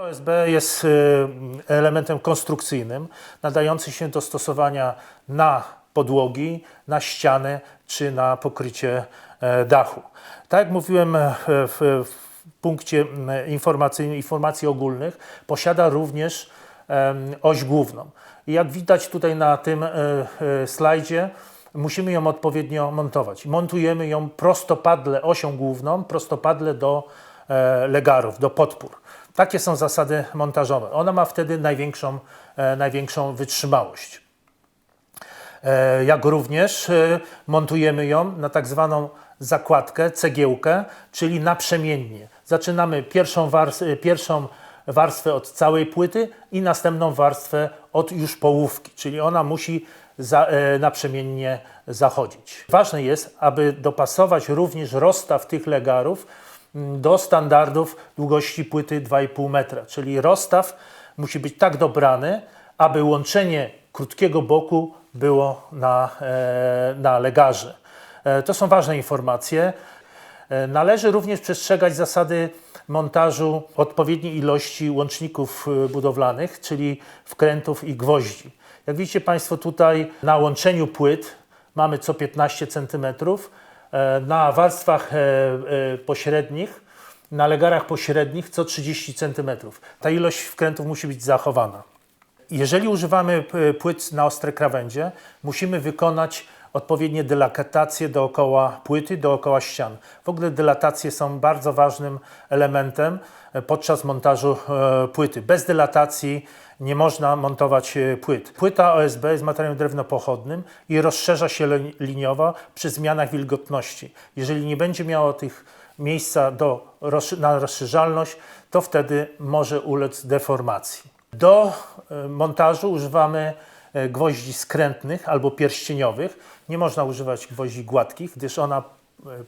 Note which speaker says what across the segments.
Speaker 1: OSB jest y, elementem konstrukcyjnym, nadający się do stosowania na podłogi, na ściany czy na pokrycie e, dachu. Tak jak mówiłem e, w, punkcie m, informacyjnym, informacji ogólnych, posiada również oś główną. Jak widać tutaj na tym e, e, slajdzie, musimy ją odpowiednio montować. Montujemy ją prostopadle osią główną, prostopadle do e, legarów, do podpór. Takie są zasady montażowe. Ona ma wtedy największą, e, największą wytrzymałość. E, jak również e, montujemy ją na tak zwaną zakładkę, cegiełkę, czyli naprzemiennie. Zaczynamy pierwszą, wars- e, pierwszą warstwę od całej płyty i następną warstwę od już połówki, czyli ona musi za, e, naprzemiennie zachodzić. Ważne jest, aby dopasować również rozstaw tych legarów do standardów długości płyty 2,5 metra, czyli rozstaw musi być tak dobrany, aby łączenie krótkiego boku było na, e, na legarze. E, To są ważne informacje. E, Należy również przestrzegać zasady montażu odpowiedniej ilości łączników budowlanych, czyli wkrętów i gwoździ. Jak widzicie Państwo tutaj na łączeniu płyt mamy co 15 cm, e, na warstwach e, e, pośrednich, na legarach pośrednich co 30 cm. Ta ilość wkrętów musi być zachowana. Jeżeli używamy płyt na ostre krawędzie, musimy wykonać odpowiednie dylatacje dookoła płyty, dookoła ścian. W ogóle dylatacje są bardzo ważnym elementem e, podczas montażu e, płyty. Bez dylatacji nie można montować e, płyt. Płyta OSB jest materiałem drewnopochodnym i rozszerza się li- liniowo przy zmianach wilgotności. Jeżeli nie będzie miało tych miejsca do, na rozszerzalność, to wtedy może ulec deformacji. Do montażu używamy gwoździ skrętnych albo pierścieniowych. Nie można używać gwoździ gładkich, gdyż ona e,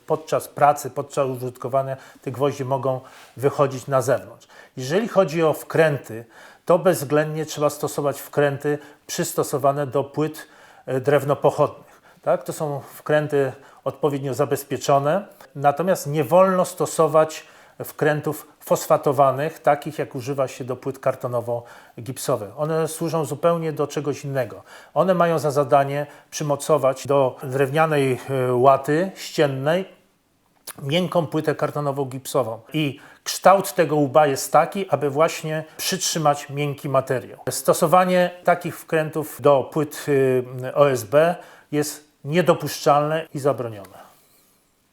Speaker 1: podczas pracy, podczas użytkowania te gwoździe mogą wychodzić na zewnątrz. Jeżeli chodzi o wkręty, to bezwzględnie trzeba stosować wkręty przystosowane do płyt e, drewnopochodnych. Tak? To są wkręty odpowiednio zabezpieczone, natomiast nie wolno stosować wkrętów fosfatowanych, takich jak używa się do płyt kartonowo-gipsowych. One służą zupełnie do czegoś innego. One mają za zadanie przymocować do drewnianej e, łaty ściennej miękką płytę kartonowo-gipsową. I kształt tego łba jest taki, aby właśnie przytrzymać miękki materiał. Stosowanie takich wkrętów do płyt y, OSB jest niedopuszczalne i zabronione.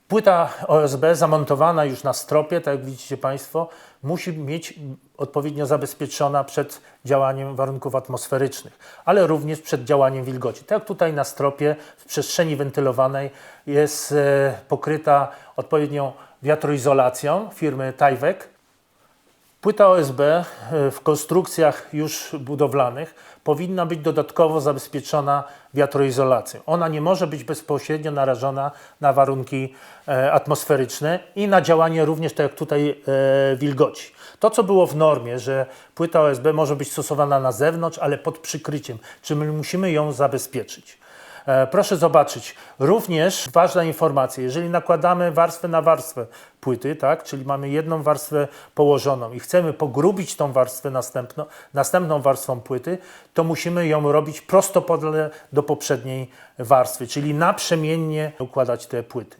Speaker 1: Płyta OSB zamontowana już na stropie, tak jak widzicie Państwo, musi mieć odpowiednio zabezpieczona przed działaniem warunków atmosferycznych, ale również przed działaniem wilgoci. Tak jak tutaj na stropie w przestrzeni wentylowanej jest e, pokryta odpowiednią wiatroizolacją firmy Tajwek. Płyta OSB e, w konstrukcjach już budowlanych powinna być dodatkowo zabezpieczona wiatroizolacją. Ona nie może być bezpośrednio narażona na warunki e, atmosferyczne i na działanie również, tak jak tutaj, e, wilgoci. To, co było w normie, że płyta OSB może być stosowana na zewnątrz, ale pod przykryciem, czy my musimy ją zabezpieczyć. E, Proszę zobaczyć, również ważna informacja, jeżeli nakładamy warstwę na warstwę płyty, tak, czyli mamy jedną warstwę położoną i chcemy pogrubić tą warstwę następną, następną warstwą płyty, to musimy ją robić prostopadle do poprzedniej warstwy, czyli naprzemiennie układać te płyty.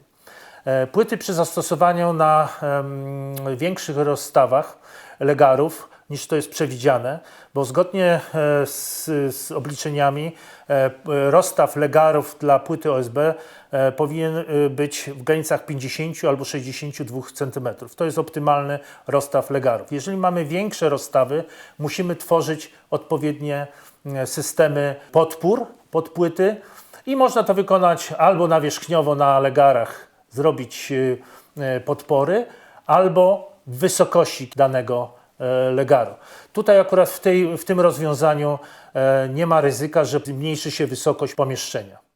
Speaker 1: E, Płyty przy zastosowaniu na em, większych rozstawach legarów niż to jest przewidziane, bo zgodnie e, z, z obliczeniami e, rozstaw legarów dla płyty OSB e, powinien być w granicach 50 albo 62 cm. To jest optymalny rozstaw legarów. Jeżeli mamy większe rozstawy, musimy tworzyć odpowiednie systemy podpór pod płyty i można to wykonać albo nawierzchniowo na legarach, zrobić podpory, albo w wysokości danego e, legaru. Tutaj akurat w, tej, w tym rozwiązaniu e, nie ma ryzyka, że zmniejszy się wysokość pomieszczenia.